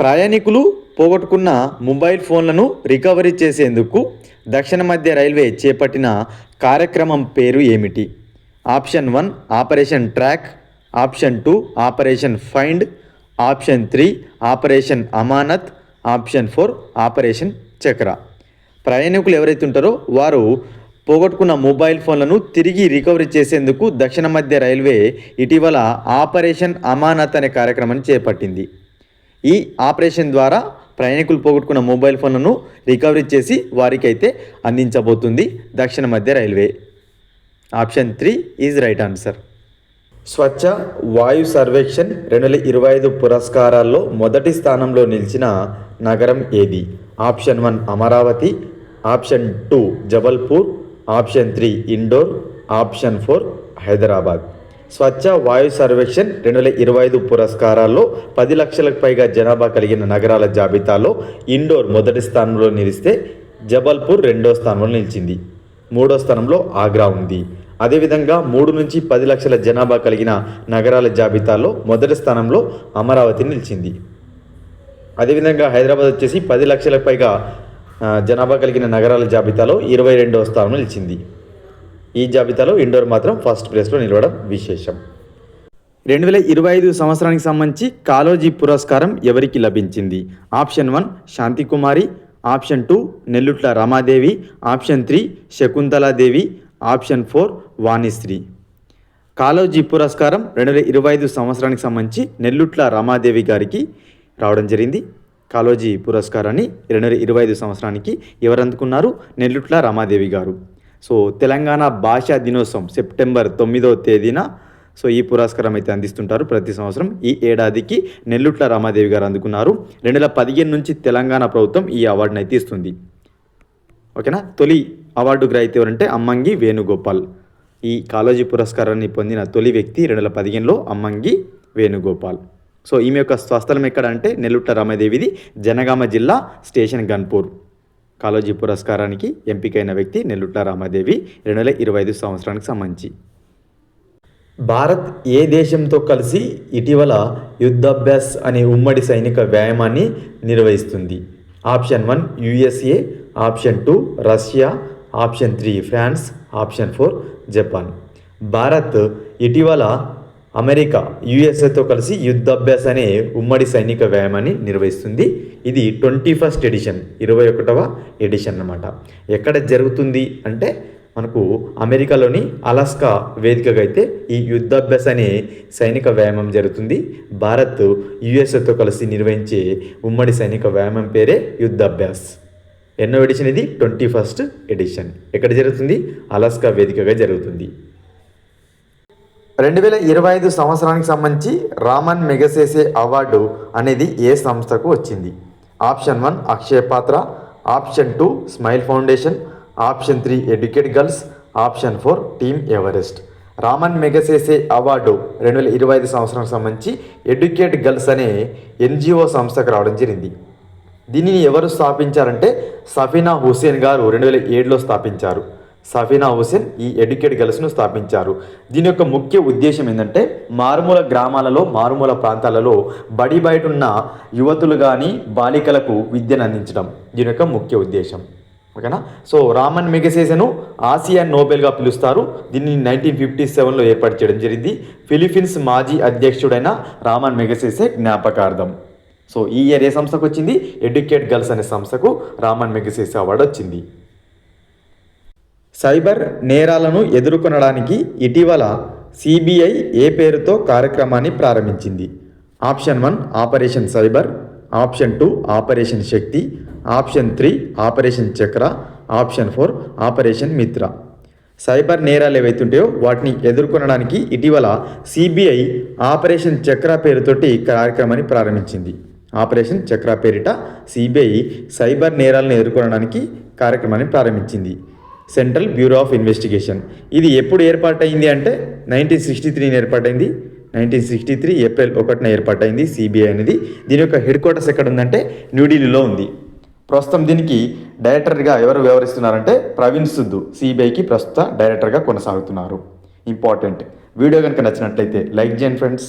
ప్రయాణికులు పోగొట్టుకున్న మొబైల్ ఫోన్లను రికవరీ చేసేందుకు దక్షిణ మధ్య రైల్వే చేపట్టిన కార్యక్రమం పేరు ఏమిటి? Option one operation track. Option two operation find. Option three operation Amanat. Option four operation Chakra. ప్రయాణికులు ఎవరైతే ఉంటారో వారు పోగొట్టుకున్న మొబైల్ ఫోన్లను తిరిగి రికవరీ చేసేందుకు దక్షిణ మధ్య రైల్వే ఇటీవల ఆపరేషన్ అమానత్ అనే కార్యక్రమాన్ని చేపట్టింది. ఈ ఆపరేషన్ ద్వారా ప్రయాణికులు పోగొట్టుకున్న మొబైల్ ఫోన్లను రికవరీ చేసి వారికైతే అందించబోతుంది దక్షిణ మధ్య railway. Option three is right answer. Swachh Vayu Survekshan రెండు వేల ఇరవై ఐదు పురస్కారాల్లో మొదటి స్థానంలో నిలిచిన నగరం ఏది? Option one Amaravati option two Jabalpur option three Indore option four Hyderabad. Swachh Vayu Survekshan రెండు వేల ఇరవై ఐదు పురస్కారాల్లో పది లక్షలకు పైగా జనాభా కలిగిన నగరాల జాబితాలో ఇండోర్ మొదటి స్థానంలో నిలిస్తే జబల్పూర్ రెండో స్థానంలో నిలిచింది. మూడో స్థానంలో ఆగ్రా ఉంది. అదేవిధంగా మూడు నుంచి పది లక్షల జనాభా కలిగిన నగరాల జాబితాలో మొదటి స్థానంలో అమరావతి నిలిచింది. అదేవిధంగా హైదరాబాద్ వచ్చేసి పది లక్షలకు పైగా జనాభా కలిగిన నగరాల జాబితాలో ఇరవై రెండవ స్థానం నిలిచింది. ఈ జాబితాలో ఇండోర్ మాత్రం ఫస్ట్ ప్లేస్లో నిలవడం విశేషం. రెండు వేల ఇరవై ఐదు సంవత్సరానికి సంబంధించి కాలోజీ పురస్కారం ఎవరికి లభించింది? Option one Shantikumari option two Nellutla Ramadevi option three Shakuntaladevi option four Vanisri. Kaloji పురస్కారం రెండు వేల ఇరవై ఐదు సంవత్సరానికి సంబంధించి నెల్లుట్ల రమాదేవి గారికి రావడం జరిగింది. కాలోజీ పురస్కారాన్ని రెండు వేల ఇరవై ఐదు సంవత్సరానికి ఎవరు అందుకున్నారు? నెల్లుట్ల రమాదేవి గారు. సో తెలంగాణ భాషా దినోత్సవం సెప్టెంబర్ తొమ్మిదవ తేదీన సో ఈ పురస్కారం అయితే అందిస్తుంటారు ప్రతి సంవత్సరం ఈ ఏడాదికి నెల్లుట్ల రామాదేవి గారు అందుకున్నారు. రెండు వేల పదిహేను నుంచి తెలంగాణ ప్రభుత్వం ఈ అవార్డును అయితే ఇస్తుంది. ఓకేనా? తొలి అవార్డు గ్రహీత ఎవరంటే అమ్మంగి వేణుగోపాల్. ఈ కాలోజీ పురస్కారాన్ని పొందిన తొలి వ్యక్తి రెండు వేల పదిహేనులో అమ్మంగి వేణుగోపాల్. సో ఈమె యొక్క స్వస్థలం ఎక్కడ అంటే నెల్లుట్ల రామాదేవిది జనగామ జిల్లా స్టేషన్ గన్పూర్. కాలోజీ పురస్కారానికి ఎంపికైన వ్యక్తి నెల్లుట్ల రామాదేవి రెండు వేల ఇరవై ఐదు సంవత్సరానికి సంబంధించి. భారత్ ఏ దేశంతో కలిసి ఇటీవల యుద్ధాభ్యాస్ అనే ఉమ్మడి సైనిక వ్యాయామాన్ని నిర్వహిస్తుంది? Option one USA. Option two Russia. Option three France. Option four Japan. Bharat ఇటీవల అమెరికా యుఎస్ఏతో కలిసి యుద్ధాభ్యాస్ అనే ఉమ్మడి సైనిక వ్యాయామాన్ని నిర్వహిస్తుంది. ఇది ట్వంటీ ఫస్ట్ ఎడిషన్ ఇరవై ఒకటవ ఎడిషన్ అన్నమాట. ఎక్కడ జరుగుతుంది అంటే మనకు అమెరికాలోని అలాస్కా వేదికగా అయితే ఈ యుద్ధాభ్యాస అనే సైనిక వ్యాయామం జరుగుతుంది. భారత్ యుఎస్ఏతో కలిసి నిర్వహించే ఉమ్మడి సైనిక వ్యాయామం పేరే యుద్ధాభ్యాస్. ఎన్నో ఎడిషన్ ఇది? Twenty first edition. ఎక్కడ జరుగుతుంది? అలాస్కా వేదికగా జరుగుతుంది. రెండు వేల ఇరవై ఐదు సంవత్సరానికి సంబంధించి రామన్ మెగసేసే అవార్డు అనేది ఏ సంస్థకు వచ్చింది? Option one Akshaya Patra option two smile foundation option three educate girls option four team Everest. Ramon Magsaysay award రెండు వేల ఇరవై ఐదు సంవత్సరానికి సంబంధించి ఎడ్యుకేట్ గర్ల్స్ అనే ఎన్జిఓ సంస్థకు రావడం జరిగింది. దీనిని ఎవరు స్థాపించారంటే సఫీనా హుసేన్ గారు రెండు వేల ఏడులో స్థాపించారు. సఫీనా హుసేన్ ఈ ఎడ్యుకేట్ గర్ల్స్ను స్థాపించారు. దీని యొక్క ముఖ్య ఉద్దేశం ఏంటంటే మారుమూల గ్రామాలలో మారుమూల ప్రాంతాలలో బడి బయట ఉన్న యువతులు కానీ బాలికలకు విద్యను అందించడం దీని యొక్క ముఖ్య ఉద్దేశం. ఓకేనా? సో రామన్ మెగసేసను ఆసియా నోబెల్గా పిలుస్తారు. దీన్ని నైన్టీన్ ఫిఫ్టీ సెవెన్లో ఏర్పాటు చేయడం జరిగింది. ఫిలిపీన్స్ మాజీ అధ్యక్షుడైన రామన్ మెగసేసే జ్ఞాపకార్థం. సో ఈ ఇయర్ ఏ సంస్థకు వచ్చింది? ఎడ్యుకేట్ గర్ల్స్ అనే సంస్థకు రామన్ మెగసేసే అవార్డు వచ్చింది. సైబర్ నేరాలను ఎదుర్కొనడానికి ఇటీవల సిబిఐ ఏ పేరుతో కార్యక్రమాన్ని ప్రారంభించింది? Option one operation cyber. Option two operation Shakti. Option three operation Chakra. Option four operation Mitra. Cyber నేరాలు ఏవైతుంటాయో వాటిని ఎదుర్కొనడానికి ఇటీవల సిబిఐ ఆపరేషన్ చక్ర పేరుతోటి కార్యక్రమాన్ని ప్రారంభించింది. ఆపరేషన్ చక్ర పేరిట సిబిఐ సైబర్ నేరాలను ఎదుర్కొనడానికి కార్యక్రమాన్ని ప్రారంభించింది. సెంట్రల్ బ్యూరో ఆఫ్ ఇన్వెస్టిగేషన్ ఇది ఎప్పుడు ఏర్పాటైంది అంటే నైన్టీన్ సిక్స్టీ త్రీని ఏర్పాటైంది. నైన్టీన్ సిక్స్టీ త్రీ ఏప్రిల్ ఒకటిన ఏర్పాటైంది సిబిఐ అనేది. దీని యొక్క హెడ్ క్వార్టర్స్ ఎక్కడ ఉందంటే న్యూఢిల్లీలో ఉంది. ప్రస్తుతం దీనికి డైరెక్టర్గా ఎవరు వ్యవహరిస్తున్నారంటే ప్రవీణ్ సుద్దు సిబిఐకి ప్రస్తుత డైరెక్టర్గా కొనసాగుతున్నారు. ఇంపార్టెంట్. వీడియో కనుక నచ్చినట్లయితే లైక్ చేయండి ఫ్రెండ్స్.